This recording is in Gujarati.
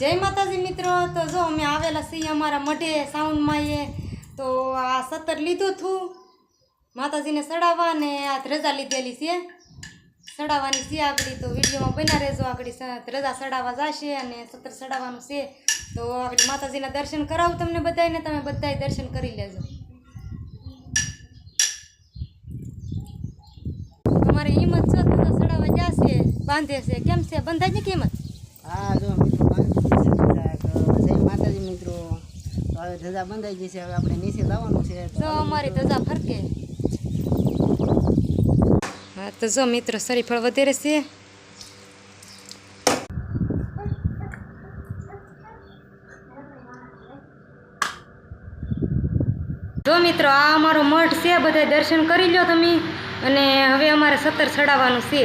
જય માતાજી મિત્રો. તો જો અમે આવેલા છીએ અમારા મઢે સાઉન્ડમાં એ તો આ સતર લીધું હતું માતાજીને સડાવવા ને આ ધ્રજા લીધેલી છે. સડાવવાની છે આગળ, તો વિડીયોમાં બન્યા રહેજો આગળ. ધ્રજા સડાવવા જશે અને સતર સડાવવાનું છે. તો આગળ માતાજીના દર્શન કરાવું તમને બધાને તમે બધાય દર્શન કરી લેજો. અમારે હિંમત છે ધ્રજા સડાવવા બાંધે છે. કેમ છે? બંધાય ને કિંમત હા, જો મિત્રો બાંધી દીધી છે ધજા. તો જય માતાજી મિત્રો તો હવે ધજા બંધાઈ ગઈ છે હવે આપણે નીચે લાવવાનું છે તો અમારી ધજા ફરકે. હા તો જો મિત્રો શરીફળ વધારે છે. જો મિત્રો આ અમારો મઠ છે બધા દર્શન કરી લો તમે. અને હવે અમારે સત્તર ચડાવવાનું છે.